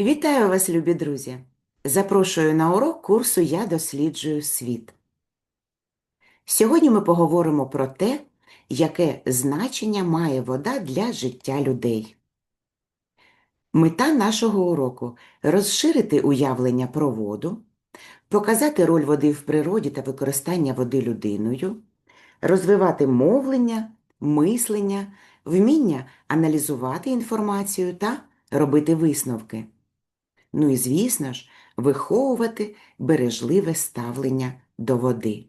Вітаю вас, любі друзі! Запрошую на урок курсу Я досліджую світ. Сьогодні ми поговоримо про те, яке значення має вода для життя людей. Мета нашого уроку розширити уявлення про воду, показати роль води в природі та використання води людиною, розвивати мовлення, мислення, вміння аналізувати інформацію та робити висновки. Ну і, звісно ж, виховувати бережливе ставлення до води.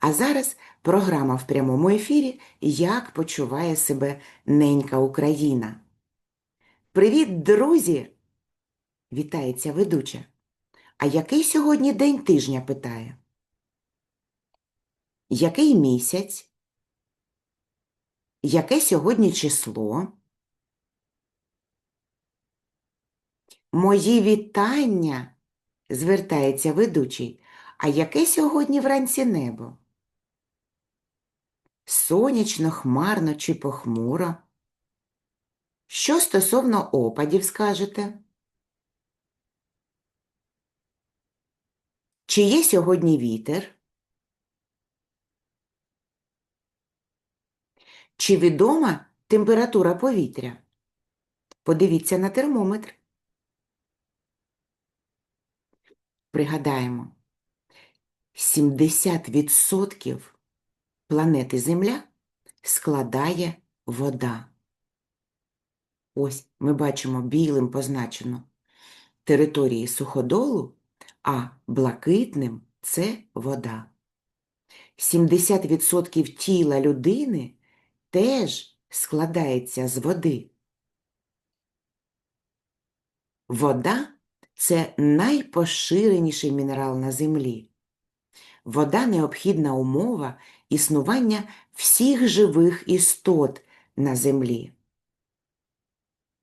А зараз програма в прямому ефірі Як почуває себе ненька Україна. Привіт, друзі! Вітається ведуча. А який сьогодні день тижня питає? Який місяць? Яке сьогодні число? Мої вітання, звертається ведучий. А яке сьогодні вранці небо? Сонячно, хмарно чи похмуро? Що стосовно опадів скажете? Чи є сьогодні вітер? Чи відома температура повітря? Подивіться на термометр. Пригадаємо, 70% планети Земля складає вода. Ось ми бачимо білим позначено території суходолу, а блакитним це вода. 70% тіла людини теж складається з води. Вода це найпоширеніший мінерал на землі. Вода необхідна умова існування всіх живих істот на землі.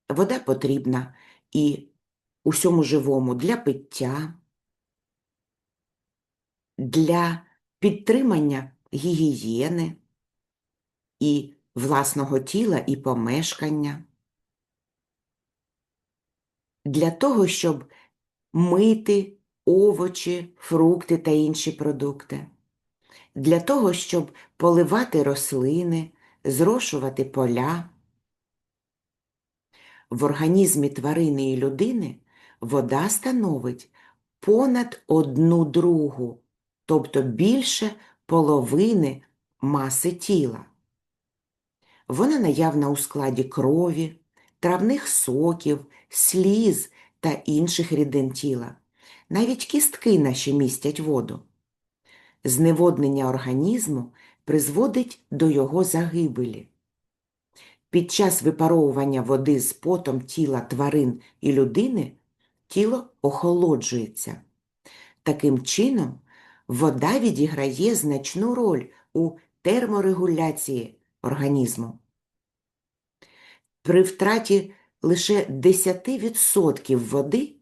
Вода потрібна і усьому живому для пиття, для підтримання гігієни і власного тіла і помешкання, для того, щоб мити овочі, фрукти та інші продукти, для того, щоб поливати рослини, зрошувати поля. В організмі тварини і людини вода становить понад одну другу, тобто більше половини маси тіла. Вона наявна у складі крові, травних соків, сліз та інших рідин тіла. Навіть кістки наші містять воду. Зневоднення організму призводить до його загибелі. Під час випаровування води з потом тіла тварин і людини тіло охолоджується. Таким чином, вода відіграє значну роль у терморегуляції організму. При втраті лише 10% води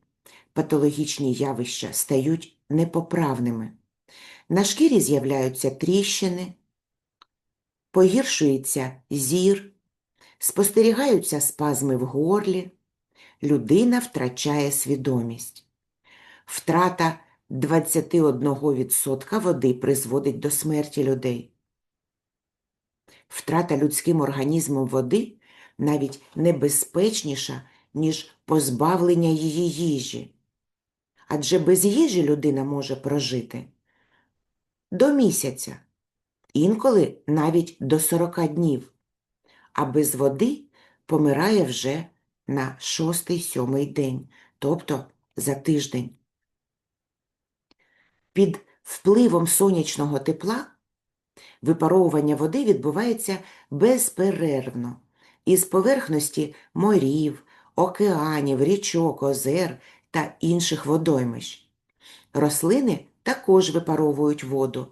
патологічні явища стають непоправними. На шкірі з'являються тріщини, погіршується зір, спостерігаються спазми в горлі, людина втрачає свідомість. Втрата 21% води призводить до смерті людей. Втрата людським організмом води навіть небезпечніша, ніж позбавлення її їжі. Адже без їжі людина може прожити до місяця, інколи навіть до 40 днів, а без води помирає вже на шостий-сьомий день, тобто за тиждень. Під впливом сонячного тепла випаровування води відбувається безперервно із поверхності морів, океанів, річок, озер та інших водоймищ. Рослини також випаровують воду.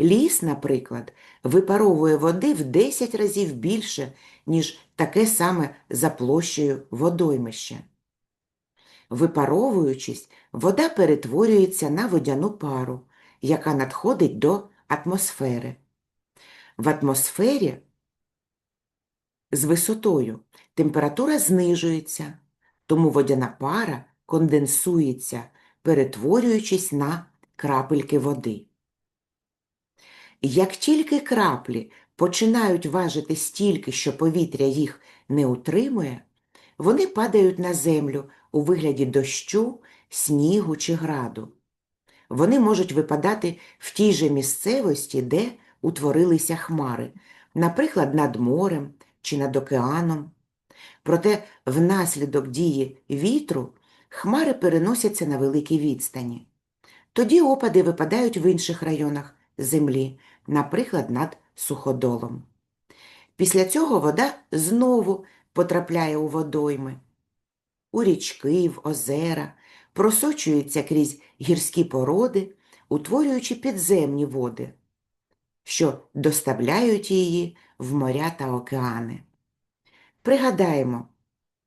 Ліс, наприклад, випаровує води в 10 разів більше, ніж таке саме за площею водоймище. Випаровуючись, вода перетворюється на водяну пару, яка надходить до атмосфери. В атмосфері з висотою температура знижується, тому водяна пара конденсується, перетворюючись на крапельки води. Як тільки краплі починають важити стільки, що повітря їх не утримує, вони падають на землю у вигляді дощу, снігу чи граду. Вони можуть випадати в тій же місцевості, де утворилися хмари, наприклад, над морем чи над океаном. Проте внаслідок дії вітру хмари переносяться на великі відстані. Тоді опади випадають в інших районах землі, наприклад, над суходолом. Після цього вода знову потрапляє у водойми, у річки, в озера, просочується крізь гірські породи, утворюючи підземні води, що доставляють її в моря та океани. Пригадаємо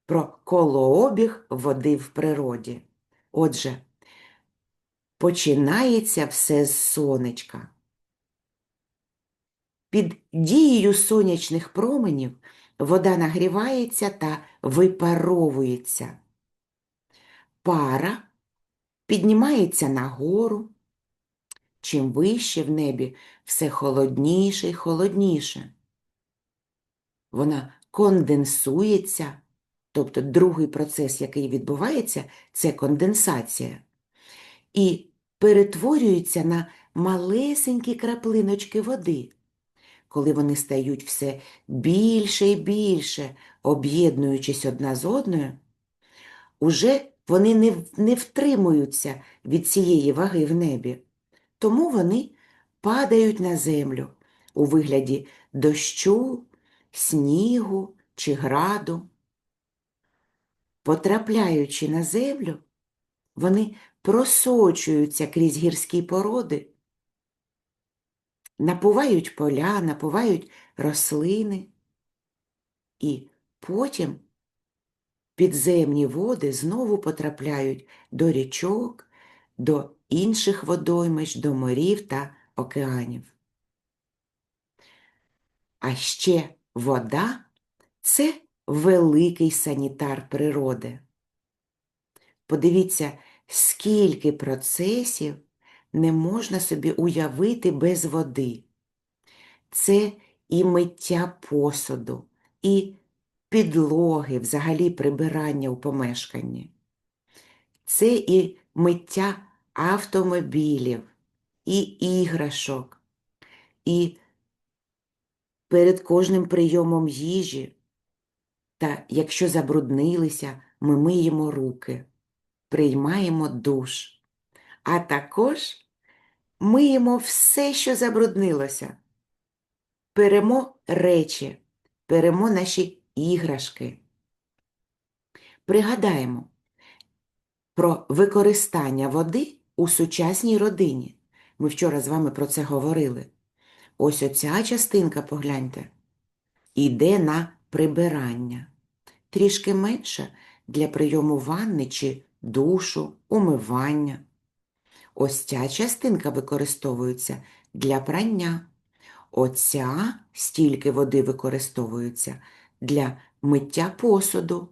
про колообіг води в природі. Отже, починається все з сонечка. Під дією сонячних променів вода нагрівається та випаровується. Пара піднімається нагору. Чим вище в небі, все холодніше й холодніше. Вона конденсується, тобто другий процес, який відбувається, це конденсація, і перетворюється на малесенькі краплиночки води. Коли вони стають все більше і більше, об'єднуючись одна з одною, уже вони не, не втримуються від цієї ваги в небі, тому вони падають на землю у вигляді дощу, снігу чи граду. Потрапляючи на землю, вони просочуються крізь гірські породи, напувають поля, напувають рослини, і потім підземні води знову потрапляють до річок, до інших водоймищ, до морів та океанів. А ще вода це великий санітар природи. Подивіться, скільки процесів не можна собі уявити без води. Це і миття посуду, і підлоги, взагалі прибирання у помешканні. Це і миття автомобілів, і іграшок, і перед кожним прийомом їжі. Та якщо забруднилися, ми миємо руки, приймаємо душ, а також миємо все, що забруднилося. Перемо речі, перемо наші іграшки. Пригадаємо про використання води у сучасній родині. Ми вчора з вами про це говорили. Ось оця частинка, погляньте, іде на прибирання. Трішки менше для прийому ванни чи душу, умивання. Ось ця частинка використовується для прання. Оця стільки води використовується для миття посуду.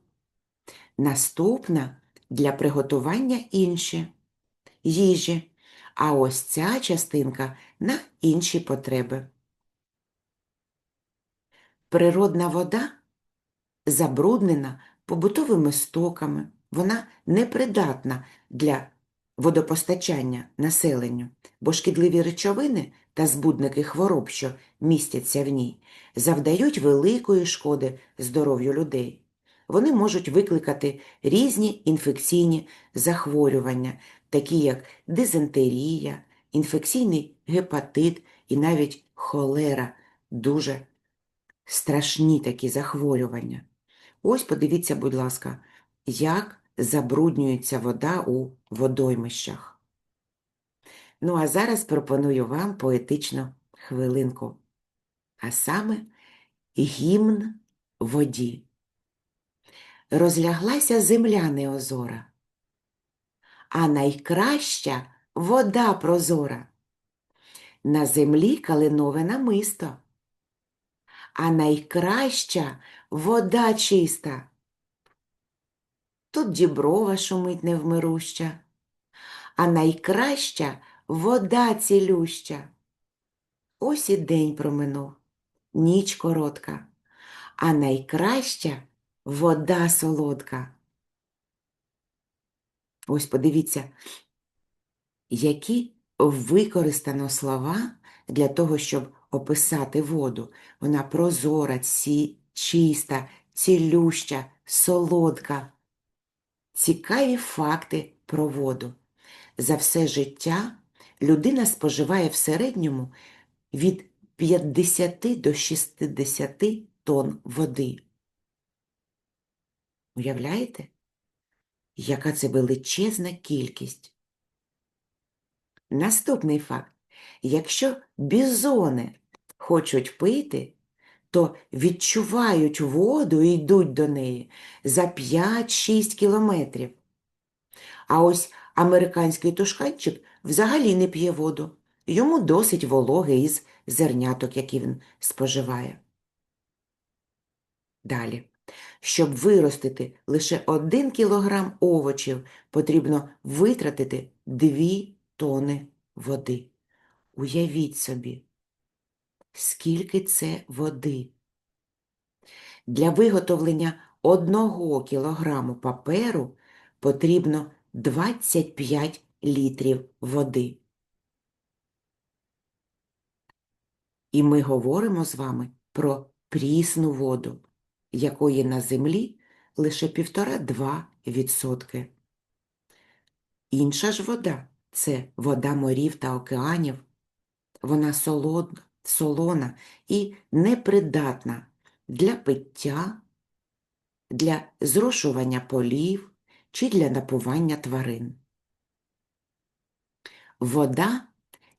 Наступна для приготування інші їжі, а ось ця частинка на інші потреби. Природна вода забруднена побутовими стоками, вона непридатна для водопостачання населенню, бо шкідливі речовини та збудники хвороб, що містяться в ній, завдають великої шкоди здоров'ю людей. Вони можуть викликати різні інфекційні захворювання, такі як дизентерія, інфекційний гепатит і навіть холера, дуже страшні такі захворювання. Ось подивіться, будь ласка, як забруднюється вода у водоймищах. Ну, а зараз пропоную вам поетичну хвилинку, а саме гімн воді. Розляглася земля неозора, а найкраща вода прозора. На землі калинове намисто, а найкраща вода чиста. тут діброва шумить невмируща, а найкраща вода цілюща. Ось і день проминув, ніч коротка, а найкраща вода солодка. Ось подивіться, які використано слова для того, щоб описати воду. Вона прозора, ці, чиста, цілюща, солодка. Цікаві факти про воду. За все життя людина споживає в середньому від 50 до 60 тонн води. Уявляєте? Яка це величезна кількість? Наступний факт. Якщо бізони хочуть пити, то відчувають воду і йдуть до неї за 5-6 кілометрів. А ось американський тушканчик взагалі не п'є воду. Йому досить вологи із зерняток, які він споживає. Далі. Щоб виростити лише 1 кілограм овочів, потрібно витратити 2 тони води. Уявіть собі, скільки це води. Для виготовлення 1 кілограму паперу потрібно 25 літрів води. І ми говоримо з вами про прісну воду, якої на землі лише 1,5-2%. Інша ж вода це вода морів та океанів. Вона солодна, солона і непридатна для пиття, для зрошування полів чи для напування тварин. Вода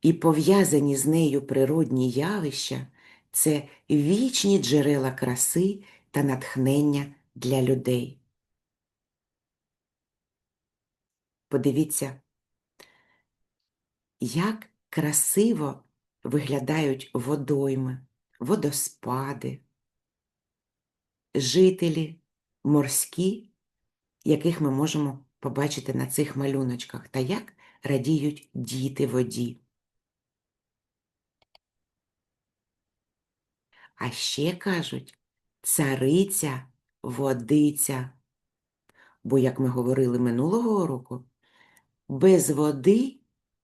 і пов'язані з нею природні явища це вічні джерела краси та натхнення для людей. Подивіться, як красиво виглядають водойми, водоспади, жителі морські, яких ми можемо побачити на цих малюночках, та як радіють діти воді. А ще кажуть цариця водиця. Бо, як ми говорили минулого року, без води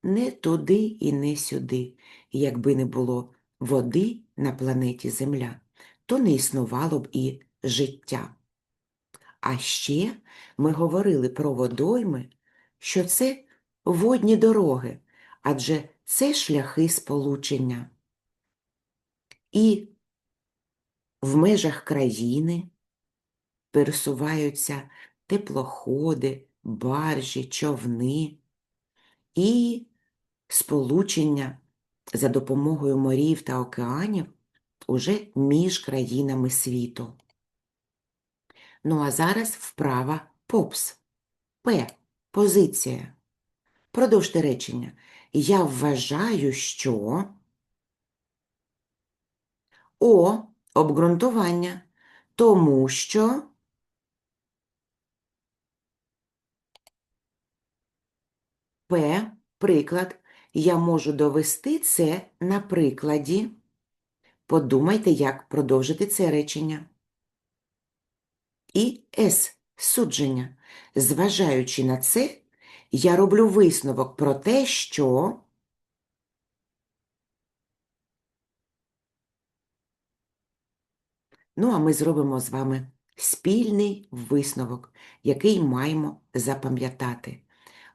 не туди і не сюди. Якби не було води на планеті Земля, то не існувало б і життя. А ще ми говорили про водойми, що це водні дороги, адже це шляхи сполучення. І в межах країни пересуваються теплоходи, баржі, човни і сполучення за допомогою морів та океанів уже між країнами світу. Ну а зараз вправа ПОПС. П. Позиція. Продовжте речення. Я вважаю, що О. Обґрунтування. Тому що П. Приклад. Я можу довести це на прикладі. Подумайте, як продовжити це речення. І С. Судження. Зважаючи на це, я роблю висновок про те, що Ну, а ми зробимо з вами спільний висновок, який маємо запам'ятати.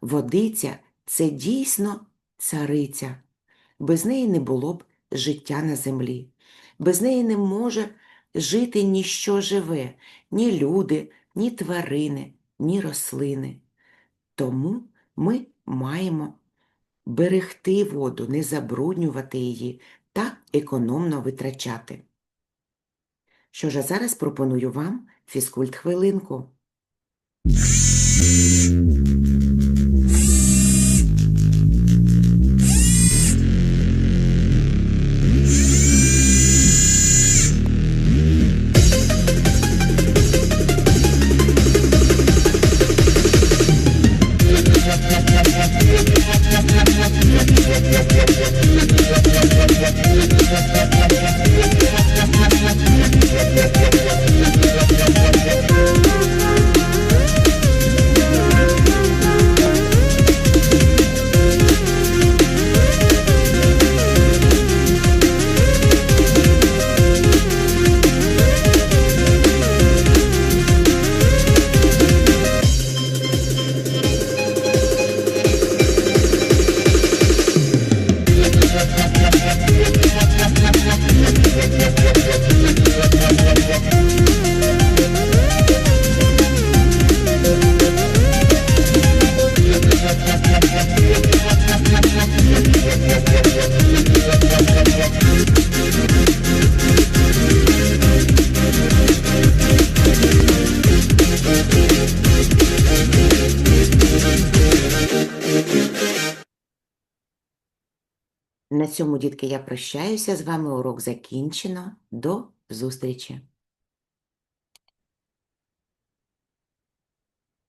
Водиця це дійсно цариця. Без неї не було б життя на землі. Без неї не може жити ніщо живе, ні люди, ні тварини, ні рослини. Тому ми маємо берегти воду, не забруднювати її та економно витрачати. Що а зараз пропоную вам фізкульт хвилинку. Цьому, дітки, я прощаюся з вами. Урок закінчено. До зустрічі!